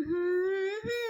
உன்னை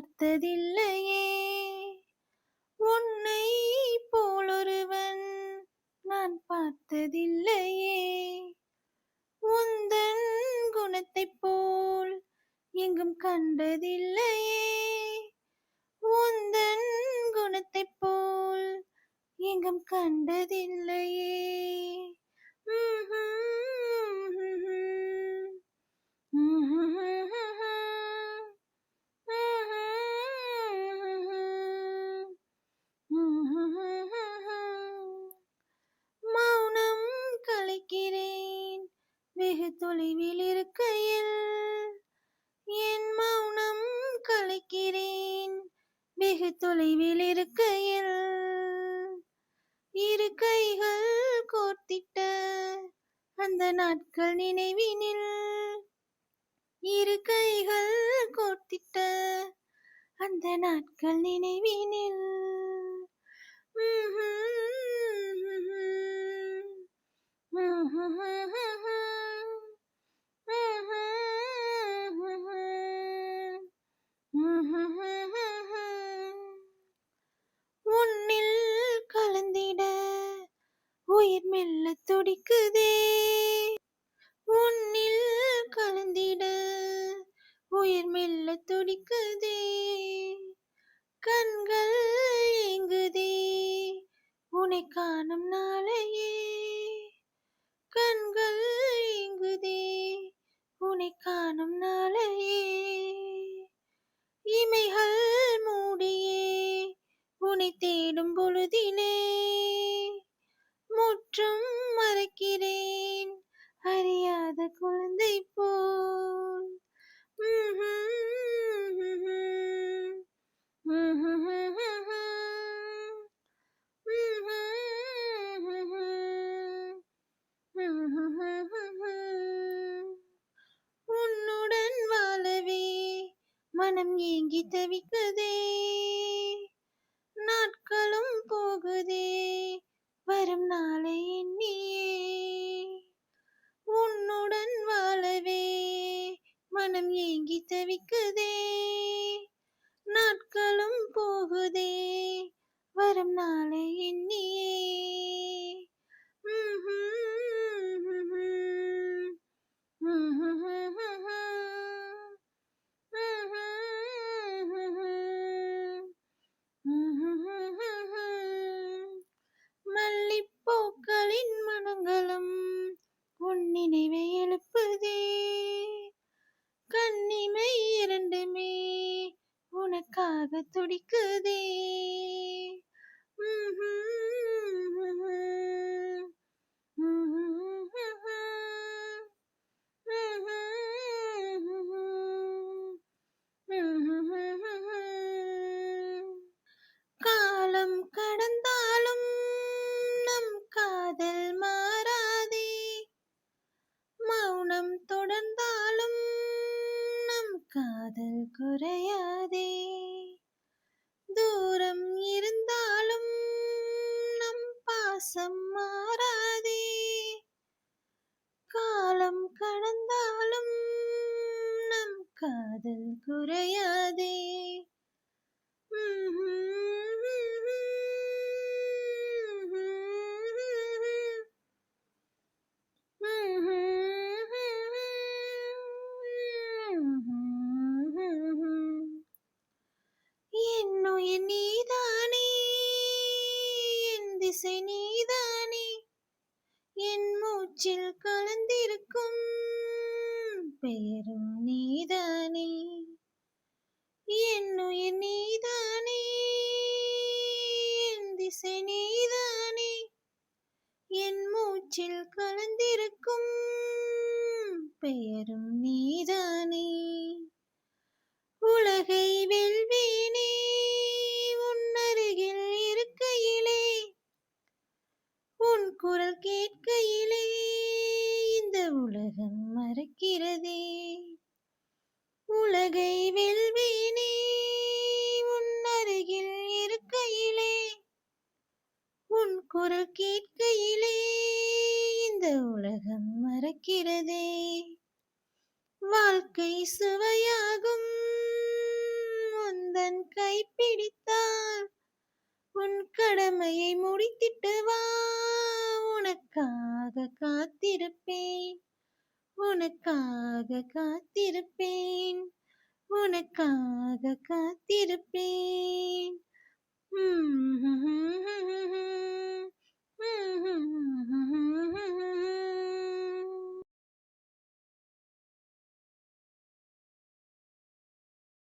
பார்த்ததில்லையே. உன்னை போலொருவன் நான் பார்த்ததில்லையே. உந்தன் குணத்தைப் போல் எங்கும் கண்டதில்லையே. உந்தன் குணத்தைப் போல் எங்கும் கண்டதில்லையே. தொலைவில் இருக்கையில் என் மௌனம் கலைக்கிறேன். வெகு தொலைவில் இருக்கையில் இரு கைகள் கோர்த்திட்ட அந்த நாட்கள் நினைவினில் இரு கைகள் கோர்த்திட்ட அந்த நாட்கள் நினைவினில். உயிர் மெல்ல துடிக்குதே. உன்னில் கலந்திட. உயிர் மெல்ல துடிக்குதே. கண்கள் அறியாத குழந்தை போல். உன்னுடன் வாழவே மனம் ஏங்கி தவிக்க நாட்களும் போகுதே. வரும் நாளை எண்ணியே. துடிக்குதே. காலம் கடந்தாலும் நம் காதல் மாறாதே. மௌனம் தொடர்ந்தாலும் நம் காதல் குறையாதே. தூரம் இருந்தாலும் நம் பாசம் மாறாதே. காலம் கடந்தாலும் நம் காதல் குறையாதே. இசை நீதானே? என் மூச்சில் கலந்திருக்கும் பெயரும் நீதானே? என்னுயிர் நீதானே? என் திசை நீதானே? என் மூச்சில் கலந்திருக்கும் பெயரும் நீதானே? உலகை வெல்வேனே? ஒரு கேட்கையிலே இந்த உலகம் மறக்கிறதே. வாழ்க்கை சுவையாகும். முந்தன் கை கைப்பிடித்தால் உன் கடமையை முடித்திட்டு வா. உனக்காக காத்திருப்பேன். உனக்காக காத்திருப்பேன். உனக்காக காத்திருப்பேன்.